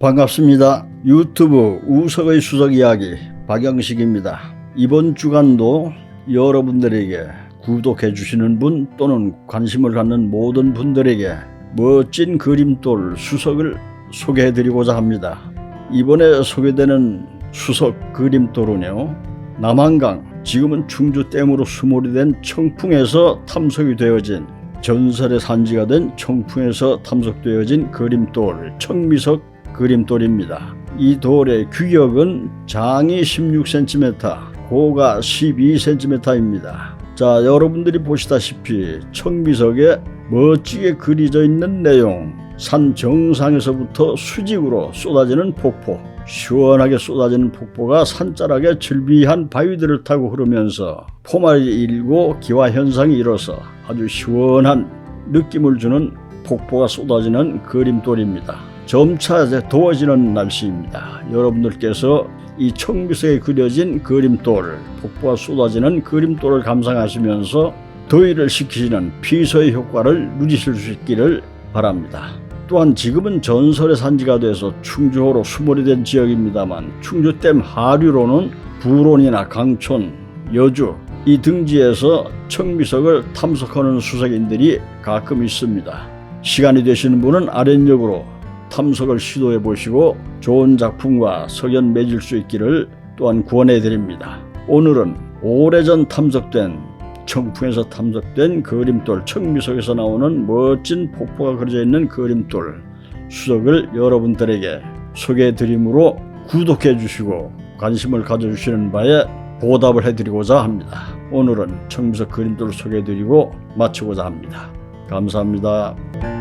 반갑습니다. 유튜브 우석의 수석 이야기 박영식입니다. 이번 주간도 여러분들에게 구독해 주시는 분 또는 관심을 갖는 모든 분들에게 멋진 그림돌 수석을 소개해 드리고자 합니다. 이번에 소개되는 수석 그림돌은요. 남한강 지금은 충주 댐으로 수몰이 된 청풍에서 탐석이 되어진 전설의 산지가 된 청풍에서 탐석되어진 그림돌 청미석 그림돌입니다. 이 돌의 규격은 장이 16cm, 고가 12cm입니다. 자, 여러분들이 보시다시피 청미석에 멋지게 그려져 있는 내용, 산 정상에서부터 수직으로 쏟아지는 폭포, 시원하게 쏟아지는 폭포가 산자락에 즐비한 바위들을 타고 흐르면서 포말이 일고 기화 현상이 일어서 아주 시원한 느낌을 주는 폭포가 쏟아지는 그림돌입니다. 점차 더워지는 날씨입니다. 여러분들께서 이 청미석에 그려진 그림돌, 폭포가 쏟아지는 그림돌을 감상하시면서 더위를 식히시는 피서의 효과를 누리실 수 있기를 바랍니다. 또한 지금은 전설의 산지가 돼서 충주호로 수몰이 된 지역입니다만 충주댐 하류로는 부론이나 강촌, 여주 이 등지에서 청미석을 탐석하는 수색인들이 가끔 있습니다. 시간이 되시는 분은 아랫역으로 탐석을 시도해 보시고 좋은 작품과 석연 맺을 수 있기를 또한 구원해 드립니다. 오늘은 오래전 탐석된 청풍에서 탐색된 그림돌 청미석에서 나오는 멋진 폭포가 그려져 있는 그림돌 수석을 여러분들에게 소개해 드림으로 구독해 주시고 관심을 가져 주시는 바에 보답을 해 드리고자 합니다. 오늘은 청미석 그림돌을 소개해 드리고 마치고자 합니다. 감사합니다.